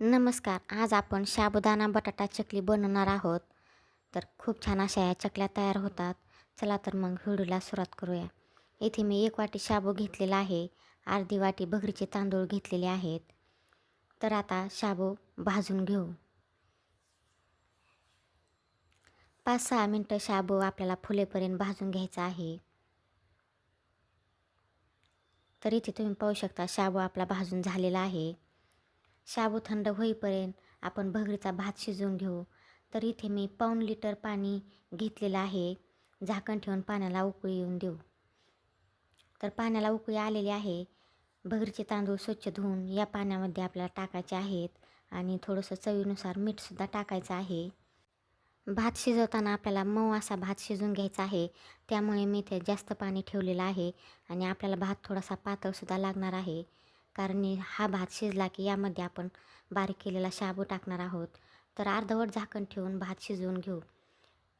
नमस्कार आज आपण साबुदाणा बटाटा चकली बनवणार आहोत. तर खूप छान अशा या चकल्या तयार होतात. चला तर मग व्हिडिओला सुरुवात करूया. इथे मी एक वाटी शाबू घेतलेला आहे. अर्धी वाटी भगरीचे तांदूळ घेतलेले आहेत. तर आता शाबू भाजून घेऊ. पाच सहा मिनटं शाबू आपल्याला फुलेपर्यंत भाजून घ्यायचा आहे. तर इथे तुम्ही पाहू शकता शाबू आपला भाजून झालेला आहे. शाबू थंड होईपर्यंत आपण भगरीचा भात शिजवून घेऊ. तर इथे मी पाऊण लिटर पाणी घेतलेलं आहे. झाकण ठेवून पाण्याला उकळी येऊन देऊ. तर पाण्याला उकळी आलेली आहे. भगरीचे तांदूळ स्वच्छ धुवून या पाण्यामध्ये आपल्याला टाकायचे आहेत आणि थोडंसं चवीनुसार मीठसुद्धा टाकायचं आहे. भात शिजवताना आपल्याला मऊ असा भात शिजून घ्यायचा आहे. त्यामुळे मी ते जास्त पाणी ठेवलेलं आहे आणि आपल्याला भात थोडासा पातळसुद्धा लागणार आहे. कारण हा भात शिजला की यामध्ये आपण बारीक केलेला शाबू टाकणार आहोत. तर अर्धवट झाकण ठेवून भात शिजवून घेऊ.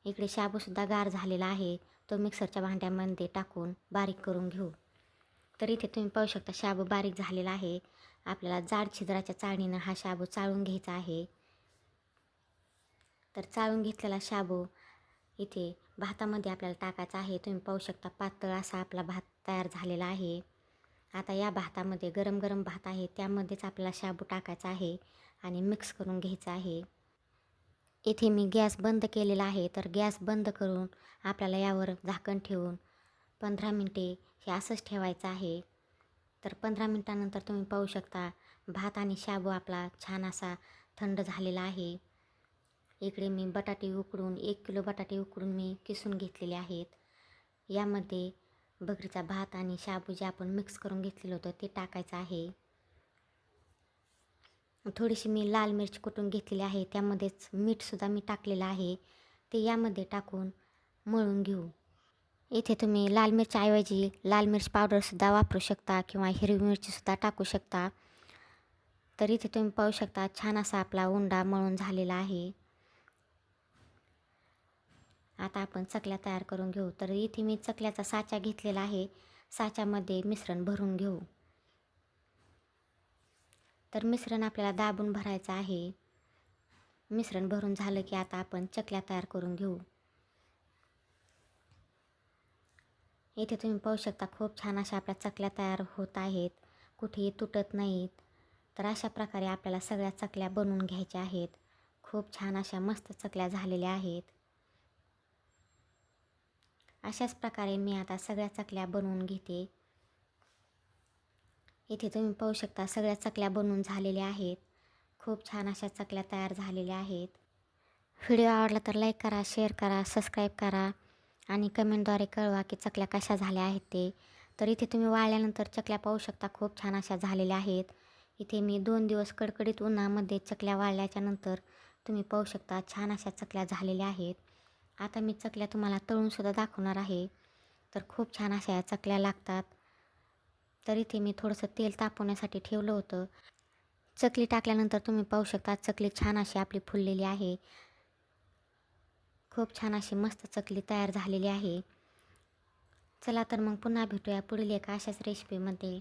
इकडे शाबूसुद्धा गार झालेला आहे. तो मिक्सरच्या भांड्यामध्ये टाकून बारीक करून घेऊ. तर इथे तुम्ही पाहू शकता शाबू बारीक झालेला आहे. आपल्याला जाड छिद्राच्या चाळणीनं हा शाबू चाळून घ्यायचा आहे. तर चाळून घेतलेला शाबू इथे भातामध्ये आपल्याला टाकायचा आहे. तुम्ही पाहू शकता पातळ असा आपला भात तयार झालेला आहे. आता या भातामध्ये गरम गरम भात आहे त्यामध्येच आपल्याला शाबू टाकायचा आहे आणि मिक्स करून घ्यायचं आहे. इथे मी गॅस बंद केलेला आहे तर गॅस बंद करून आपल्याला यावर झाकण ठेवून पंधरा मिनटे हे असंच ठेवायचं आहे. तर पंधरा मिनटानंतर तुम्ही पाहू शकता भात आणि शाबू आपला छान असा थंड झालेला आहे. इकडे मी बटाटे उकडून एक किलो बटाटे उकडून मी किसून घेतलेले आहेत. यामध्ये बकरीचा भात आणि शाबू जे आपण मिक्स करून घेतलेलं होतं ते टाकायचं आहे. थोडीशी मी लाल मिरची कुटून घेतलेली आहे. त्यामध्येच मीठसुद्धा मी टाकलेलं आहे. ते यामध्ये टाकून मळून घेऊ. इथे तुम्ही लाल मिरच्याऐवजी लाल मिरची पावडरसुद्धा वापरू शकता किंवा हिरवी मिरचीसुद्धा टाकू शकता. तर इथे तुम्ही पाहू शकता छान असा आपला उंडा मळून झालेला आहे. आता आपण चकल्या तयार करून घेऊ. तर इथे मी चकल्याचा साचा घेतलेला आहे. साच्यामध्ये मिश्रण भरून घेऊ. तर मिश्रण आपल्याला दाबून भरायचं आहे. मिश्रण भरून झालं की आता आपण चकल्या तयार करून घेऊ. इथे तुम्ही पाहू शकता खूप छान अशा आपल्या चकल्या तयार होत आहेत. कुठेही तुटत नाहीत. तर अशा प्रकारे आपल्याला सगळ्या चकल्या बनवून घ्यायच्या आहेत. खूप छान अशा मस्त चकल्या झालेल्या आहेत. अशाच प्रकारे मी आता सगळ्या चकल्या बनवून घेते. इथे तुम्ही पाहू शकता सगळ्या चकल्या बनवून झालेल्या आहेत. खूप छान अशा चकल्या तयार झालेल्या आहेत. व्हिडिओ आवडला तर लाईक करा शेअर करा सबस्क्राईब करा आणि कमेंटद्वारे कळवा की चकल्या कशा झाल्या आहेत ते. तर इथे तुम्ही वाळल्यानंतर चकल्या पाहू शकता खूप छान अशा झालेल्या आहेत. इथे मी दोन दिवस कडकडीत उन्हामध्ये चकल्या वाळल्याच्यानंतर तुम्ही पाहू शकता छान अशा चकल्या झालेल्या आहेत. आता मी चकल्या तुम्हाला तळूनसुद्धा दाखवणार आहे. तर खूप छान अशा या चकल्या लागतात. तर इथे मी थोडंसं तेल तापवण्यासाठी ठेवलं होतं. चकली टाकल्यानंतर तुम्ही पाहू शकता चकली छान अशी आपली फुललेली आहे. खूप छान अशी मस्त चकली तयार झालेली आहे. चला तर मग पुन्हा भेटूया पुढील एका अशाच रेसिपीमध्ये